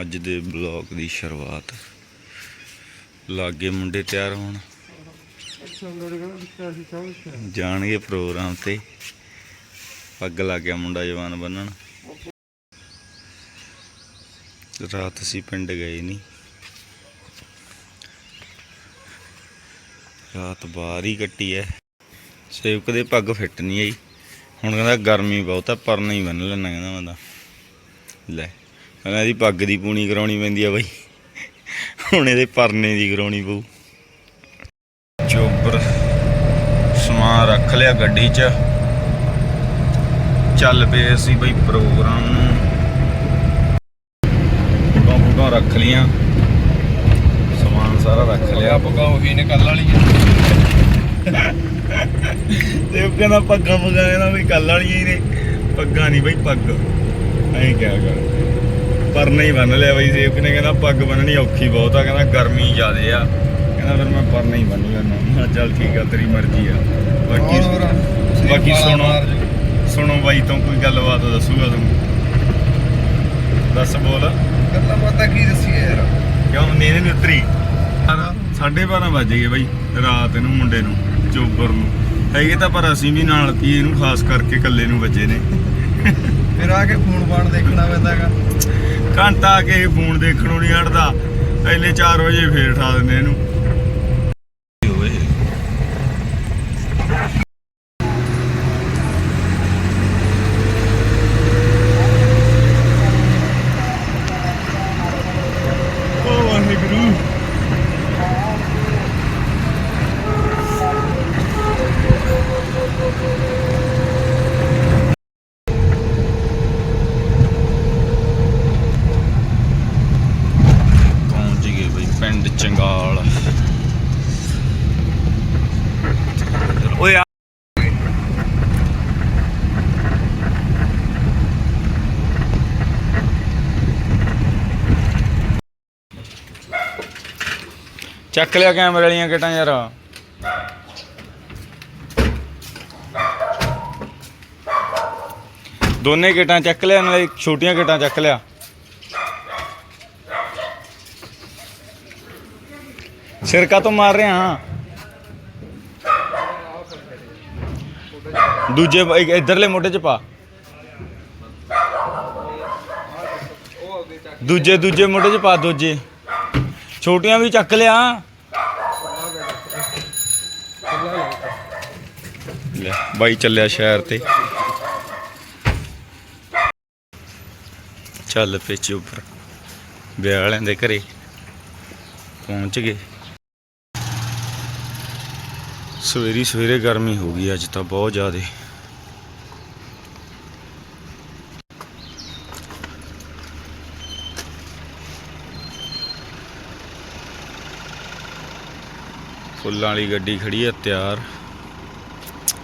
ਅੱਜ ਦੇ ਬਲੌਗ ਦੀ ਸ਼ੁਰੂਆਤ। ਲਾਗੇ ਮੁੰਡੇ ਤਿਆਰ ਹੋਣ। ਜਾਣਗੇ ਪ੍ਰੋਗਰਾਮ ਤੇ। ਪੱਗ ਲੱਗ ਗਿਆ ਮੁੰਡਾ ਜਵਾਨ ਬੰਨਣ। ਰਾਤ ਅਸੀਂ ਪਿੰਡ ਗਏ ਨਹੀਂ ਰਾਤ ਬਾਹਰ ਹੀ ਕੱਟੀ ਐ। ਸੇਵਕ ਦੇ ਪੱਗ ਫਿੱਟ ਨਹੀਂ ਆਈ। ਹੁਣ ਕਹਿੰਦਾ ਗਰਮੀ ਬਹੁਤ ਆ, ਪਰ ਨਹੀਂ ਬੰਨ ਲੈਣਾ ਕਹਿੰਦਾ ਮੈਂ ਤਾਂ। ਲੈ। ਕਹਿੰਦਾ ਇਹਦੀ ਪੱਗ ਦੀ ਪੂਣੀ ਕਰਾਉਣੀ ਪੈਂਦੀ ਆ ਬਾਈ। ਹੁਣ ਇਹਦੇ ਪਰਨੇ ਦੀ ਕਰਾਉਣੀ ਪਊ। ਚੋਬਰ ਸਮਾਨ ਰੱਖ ਲਿਆ ਗੱਡੀ 'ਚ। ਚੱਲ ਪਏ ਅਸੀਂ ਬਈ ਪ੍ਰੋਗਰਾਮ ਨੂੰ। ਫੋਟੋਆਂ ਰੱਖ ਲੀਆਂ ਸਮਾਨ ਸਾਰਾ ਰੱਖ ਲਿਆ। ਪੱਗਾ ਉਹੀ ਨੇ ਕੱਲ ਵਾਲੀ ਤੇ ਉਹ ਕਹਿੰਦਾ ਪੱਗਾਂ ਮਗਾਇਆ ਨਾ ਵੀ ਕੱਲ ਵਾਲੀਆਂ ਹੀ ਨੇ। ਪੱਗਾਂ ਨਹੀਂ ਬਈ ਪੱਗ। ਐਂ ਕਿਹਾ ਕਰ ਪਰ ਨਹੀਂ ਬੰਨ ਲਿਆ ਬਈ ਸੇਵਕ ਨੇ ਕਹਿੰਦਾ ਪੱਗ ਬੰਨਣੀ ਔਖੀ ਬਹੁਤ ਆ ਕਹਿੰਦਾ ਗਰਮੀ ਜ਼ਿਆਦੇ ਆ। ਕਹਿੰਦਾ ਫਿਰ ਮੈਂ ਪਰ ਨਹੀਂ ਬੰਨ ਲੈਣਾ ਚੱਲ ਠੀਕ ਆ ਤੇਰੀ ਮਰਜ਼ੀ ਆ। ਬਾਕੀ ਬਾਕੀ ਸੁਣੋ ਸੁਣੋ ਬਾਈ ਤੋਂ ਕੋਈ ਗੱਲਬਾਤ ਦੱਸੂਗਾ ਤੁਹਾਨੂੰ ਦੱਸ ਬੋਲ। ਗੱਲਾਂ ਬਾਤਾਂ ਕੀ ਦੱਸੀਏ ਯਾਰ? ਕਿਉਂ ਨੀਂਦ ਨਹੀਂ ਉਤਰੀ। ਹਾਂ 12:30 ਵਜ ਗਏ ਬਾਈ ਰਾਤ ਨੂੰ ਮੁੰਡੇ ਨੂੰ ਚੋਬਰ ਨੂੰ। ਹੈਗੇ ਤਾਂ ਪਰ ਅਸੀਂ ਵੀ ਨਾਲ ਤੀ ਇਹਨੂੰ ਖਾਸ ਕਰਕੇ ਇਕੱਲੇ ਨੂੰ ਵੱਜੇ ਨੇ। ਫਿਰ ਆ ਕੇ ਫੋਨ ਬਾਣ ਦੇਖਣਾ ਪੈਂਦਾਗਾ ਘੰਟਾ ਆ ਕੇ ਫੋਨ ਦੇਖਣੋਂ ਨਹੀਂ ਹਟਦਾ। ਪਹਿਲੇ 4 ਵਜੇ ਫੇਰ ਉਠਾ ਦਿੰਦੇ ਇਹਨੂੰ ਓ ਵਾਹਿਗੁਰੂ ਪਹੁੰਚ ਗਏ ਬਈ ਪਿੰਡ ਚੰਗਾਲ ਓਏ ਆ ਚੱਕ ਲਿਆ ਕੈਮਰੇ ਵਾਲੀਆਂ ਕਿਟਾਂ ਯਾਰ। ਦੋਨੇ ਕਿਟਾਂ ਚੱਕ ਲਿਆ, ਨਾਲੇ ਛੋਟੀਆਂ ਕਿਟਾਂ ਚੱਕ ਲਿਆ। ਸਿਰਕਾ ਤੋਂ ਮਾਰ ਰਿਹਾ ਹਾਂ। ਦੂਜੇ ਇੱਕ ਇਧਰਲੇ ਮੋਢੇ ਚ ਪਾ। ਦੂਜੇ ਦੂਜੇ ਮੋਢੇ ਚ ਪਾ, ਦੂਜੇ। ਛੋਟੀਆਂ ਵੀ ਚੱਕ ਲਿਆ। ਲੈ, ਬਾਈ ਚੱਲਿਆ ਸ਼ਹਿਰ ਤੇ। ਚੱਲ ਪੇ ਚੁੱਪਰ ਵਿਆਹ ਵਾਲਿਆਂ ਦੇ ਘਰੇ ਪਹੁੰਚ ਗਏ। ਸਵੇਰੀ ਸਵੇਰੇ ਗਰਮੀ ਹੋ ਗਈ ਅੱਜ ਤਾਂ ਬਹੁਤ ਜ਼ਿਆਦਾ। ਫੁੱਲਾਂ ਵਾਲੀ ਗੱਡੀ ਖੜੀ ਹੈ ਤਿਆਰ।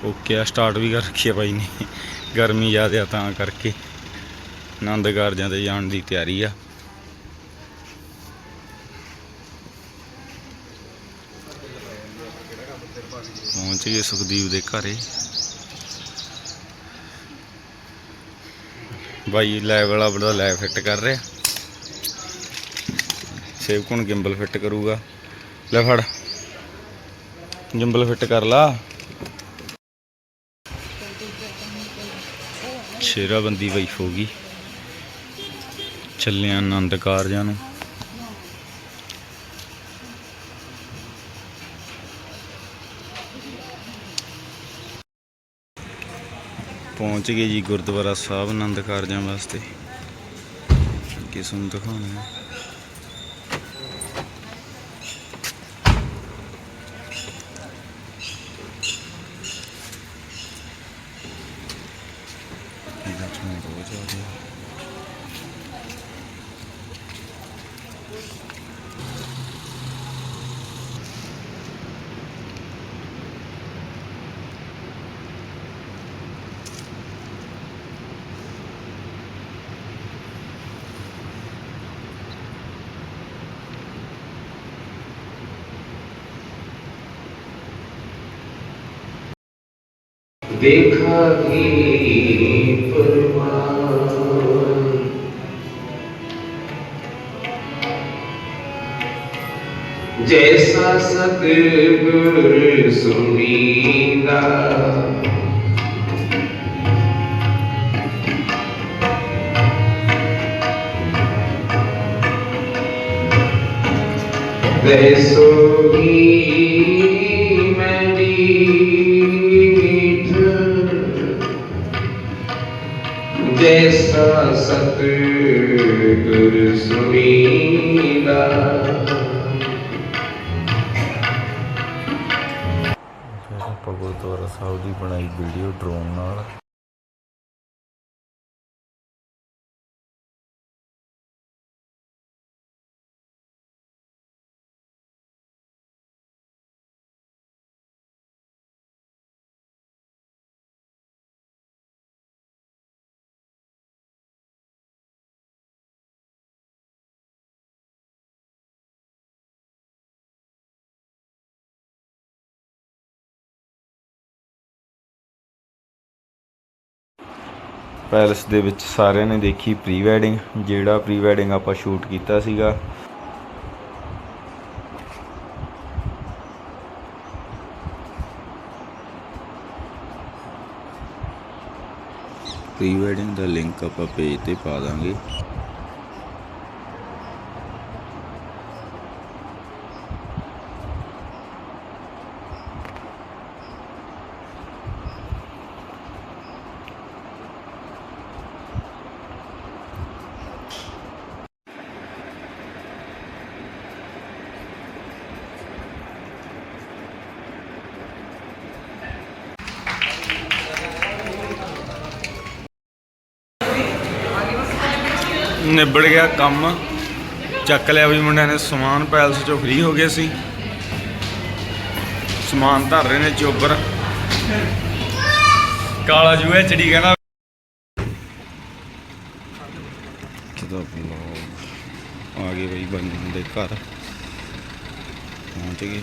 ਓਕੇ ਆ ਸਟਾਰਟ ਵੀ ਕਰ ਰੱਖੀ ਆ ਬਾਈ ਨੇ। ਗਰਮੀ ਜ਼ਿਆਦਾ ਤਾਂ ਕਰਕੇ। ਆਨੰਦ ਕਾਰਜਾਂ ਤੇ ਜਾਣ ਦੀ ਤਿਆਰੀ ਆ। ਪਹੁੰਚ ਗਏ ਸੁਖਦੀਪ ਦੇ ਘਰੇ। ਬਾਈ ਲੈ ਵਾਲਾ ਬੜਾ ਲੈ ਫਿੱਟ ਕਰ ਰਿਹਾ। ਸੇਵ ਕੋਣ ਗਿੰਬਲ ਫਿੱਟ ਕਰੂਗਾ। ਲੈ ਫੜ। ਜੰਬਲ ਫਿੱਟ ਕਰ ਲਾ। ਸ਼ੇਰਾਬੰਦੀ ਵਾਈਫ ਹੋ ਗਈ। ਚੱਲਿਆ ਆਨੰਦ ਕਾਰਜਾਂ ਨੂੰ। ਪਹੁੰਚ ਗਏ ਜੀ ਗੁਰਦੁਆਰਾ ਸਾਹਿਬ ਆਨੰਦ ਕਾਰਜਾਂ ਵਾਸਤੇ। ਕਿਸ ਨੂੰ ਦਿਖਾਉਣਾ ਹੈ ਇਹਦਾ ਚੋਂ ਬਹੁਤ ਜ਼ਿਆਦਾ ਹੈ। ਦੇਖਾ देखा भी जैसा सतगुर सुनीला वैसो ही ਜੈਸਾ ਸਤਿਗੁਰ ਸੁਣੀਦਾ ਆਪਾਂ ਗੁਰਦੁਆਰਾ ਸਾਹਿਬ ਦੀ ਬਣਾਈ ਵੀਡੀਓ ਡਰੋਨ ਨਾਲ। ਪੈਲਸ ਦੇ ਵਿੱਚ ਸਾਰਿਆਂ ਨੇ ਦੇਖੀ ਪ੍ਰੀ ਵੈਡਿੰਗ ਜਿਹੜਾ ਪ੍ਰੀ ਵੈਡਿੰਗ ਆਪਾਂ ਸ਼ੂਟ ਕੀਤਾ ਸੀਗਾ। ਪ੍ਰੀ ਵੈਡਿੰਗ ਦਾ ਲਿੰਕ ਆਪਾਂ ਪੇਜ ਤੇ ਪਾ ਦਾਂਗੇ। ਨਿਬੜ ਗਿਆ ਕੰਮ। ਚੱਕ ਲਿਆ ਵੀ ਮੁੰਡਿਆਂ ਨੇ ਸਮਾਨ, ਪੈਲਸ ਚੋਂ ਫ੍ਰੀ ਹੋ ਗਏ ਸੀ। ਸਮਾਨ ਧਰ ਰਹੇ ਨੇ ਚੋਬਰ। ਕਾਲਾ ਜੂਆ ਚੜੀ ਕਹਿੰਦਾ। ਕਿਦਾ ਆ ਗਏ ਬਈ ਬੰਦੇ ਦੇ ਘਰ। ਪਹੁੰਚ ਗਏ।